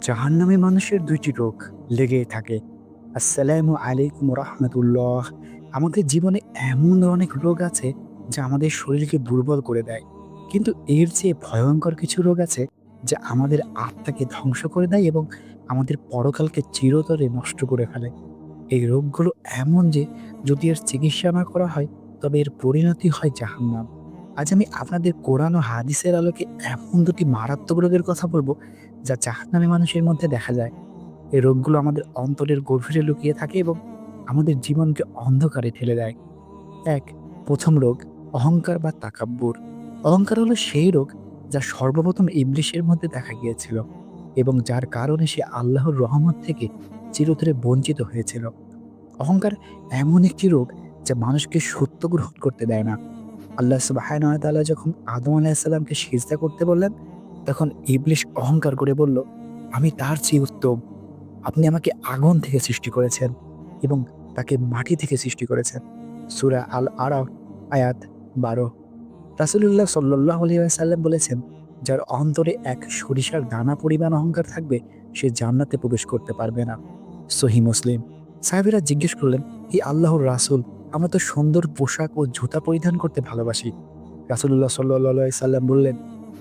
জাহান্নামে মানুষের দুইটি রোগ লেগেই থাকে। আসসালামু আলাইকুম রহমতুল্লাহ। আমাদের জীবনে এমন অনেক রোগ আছে যা আমাদের শরীরকে দুর্বল করে দেয়। কিন্তু এর চেয়ে ভয়ঙ্কর কিছু রোগ আছে যা আমাদের আত্মাকে ধ্বংস করে দেয় এবং আমাদের পরকালকে চিরতরে নষ্ট করে ফেলে। এই রোগগুলো এমন যে যদি এর চিকিৎসা না করা হয়, তবে এর পরিণতি হয় জাহান্নাম। আজ আমি আপনাদের কোরআন ও হাদিসের আলোকে এমন দুটি মারাত্মক রোগের কথা বলব যা জাহান্নামী মানুষের মধ্যে দেখা যায়। এই রোগগুলো আমাদের অন্তরের গভীরে লুকিয়ে থাকে এবং আমাদের জীবনকে অন্ধকারে ঠেলে দেয়। এক, প্রথম রোগ, অহংকার বা তাকাব্বুর। অহংকার হলো সেই রোগ যা সর্বপ্রথম ইবলিশের মধ্যে দেখা গিয়েছিল এবং যার কারণে সে আল্লাহর রহমত থেকে চিরতরে বঞ্চিত হয়েছিল। অহংকার এমন একটি রোগ যা মানুষকে সত্য গ্রহণ করতে দেয় না। আল্লাহ সুবাহানতাল্লাহ যখন আদম আলাহিসাল্লামকে সিজদা করতে বললেন, তখন ইবলিশ অহংকার করে বলল, আমি তার চেয়ে উত্তম। আপনি আমাকে আগুন থেকে সৃষ্টি করেছেন এবং তাকে মাটি থেকে সৃষ্টি করেছেন। সুরা আল আরা আয়াত বারো। রাসুলুল্লাহ সাল্লাহ আলিয়াল্লাম বলেছেন, যার অন্তরে এক সরিষার দানা পরিমাণ অহংকার থাকবে, সে জান্নাতে প্রবেশ করতে পারবে না। সহি মুসলিম। সাহেবেরা জিজ্ঞেস করলেন এই আল্লাহর রাসুল আমরা তো সুন্দর পোশাক ও জুতা পরিধান করতে ভালোবাসি। রাসুল্লাহ সাল্লাহ সাল্লাম বললেন,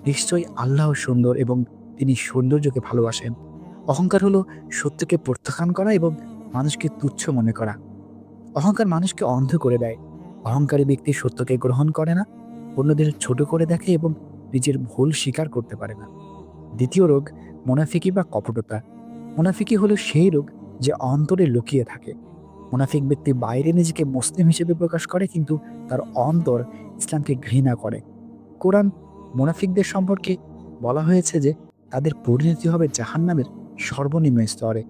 নিশ্চয়ই আল্লাহ সুন্দর এবং তিনি সৌন্দর্যকে ভালোবাসেন। অহংকার হলো সত্যকে প্রত্যাখ্যান করা এবং মানুষকে তুচ্ছ মনে করা। অহংকার মানুষকে অন্ধ করে দেয়। অহংকারী ব্যক্তি সত্যকে গ্রহণ করে না, অন্যদের ছোট করে দেখে এবং নিজের ভুল স্বীকার করতে পারে না। দ্বিতীয় রোগ মোনাফিকি বা কপটতা। মোনাফিকি হলো সেই রোগ যে অন্তরে লুকিয়ে থাকে। মোনাফিক ব্যক্তি বাইরে নিজেকে মুসলিম হিসেবে প্রকাশ করে, কিন্তু তার অন্তর ইসলামকে ঘৃণা করে। কোরআন মোনাফিকদের সম্পর্কে বলা হয়েছে যে, তাদের পরিণতি হবে জাহান্নামের সর্বনিম্ন স্তরে।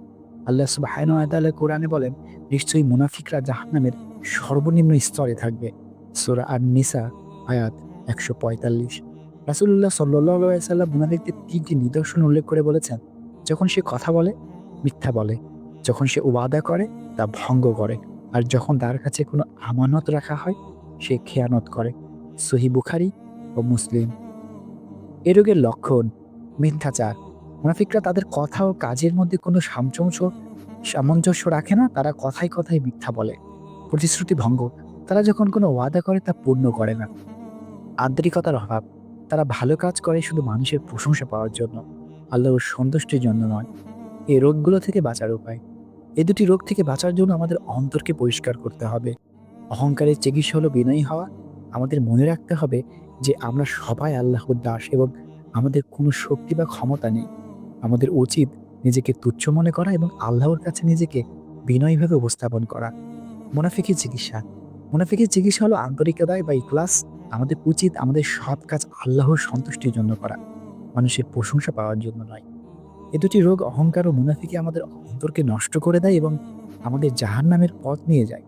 আল্লাহ সুবাহানুয়াতাল্লাহ কোরআনে বলেন, নিশ্চয়ই মুনাফিকরা জাহান্নামের সর্বনিম্ন স্তরে থাকবে। সোরা আর নিসা আয়াত একশো পঁয়তাল্লিশ। রাসুল্লাহ সাল্লাহ মুনাফিকদের তিনটি নিদর্শন উল্লেখ করে বলেছেন। যখন সে কথা বলে, মিথ্যা বলে। যখন সে ওয়াদা করে তা ভঙ্গ করে। আর যখন তার কাছে কোনো আমানত রাখা হয়, সে খেয়ানত করে। সহি বুখারি ও মুসলিম। এ রোগের লক্ষণ, মিথ্যাচার। মুনাফিকরা তাদের কথা ও কাজের মধ্যে কোনো সামঞ্জস্য সামঞ্জস্য রাখে না, তারা কথায় কথায় মিথ্যা বলে। প্রতিশ্রুতি ভঙ্গ। তারা যখন কোনো ওয়াদা করে, তা পূর্ণ করে না। আন্তরিকতার অভাব। তারা ভালো কাজ করে শুধু মানুষের প্রশংসা পাওয়ার জন্য। আল্লাহর সন্তুষ্টির জন্য নয়। এই রোগগুলো থেকে বাঁচার উপায়। এই দুটি রোগ থেকে বাঁচার জন্য আমাদের অন্তরকে পরিষ্কার করতে হবে। অহংকারের চিকিৎসা হলো বিনয়ী হওয়া। আমাদের মনে রাখতে হবে যে আমরা সবাই আল্লাহর দাস এবং আমাদের কোনো শক্তি বা ক্ষমতা নেই। আমাদের উচিত নিজেকে তুচ্ছ মনে করা এবং আল্লাহর কাছে নিজেকে বিনয়ীভাবে উপস্থাপন করা। মুনাফিকের চিকিৎসা। মুনাফিকের চিকিৎসা হলো আন্তরিকতায় বা ইকলাস আমাদের উচিত আমাদের সব কাজ আল্লাহর সন্তুষ্টির জন্য করা। মানুষের প্রশংসা পাওয়ার জন্য নয়। এ দুটি রোগ অহংকার ও মুনাফিকে আমাদের অন্তরকে নষ্ট করে দেয় এবং আমাদের জাহান নামের পথ নিয়ে যায়।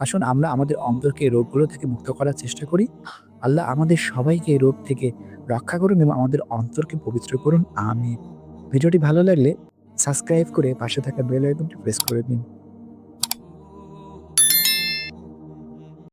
আসুন আমরা আমাদের অন্তরকে রোগগুলো থেকে মুক্ত করার চেষ্টা করি। আল্লাহ আমাদের সবাইকে রোগ থেকে রক্ষা করুন এবং আমাদের অন্তরকে পবিত্র করুন। আমি ভিডিওটি ভালো লাগলে সাবস্ক্রাইব করে পাশে থাকা বেল আইকনটি প্রেস করে দিন।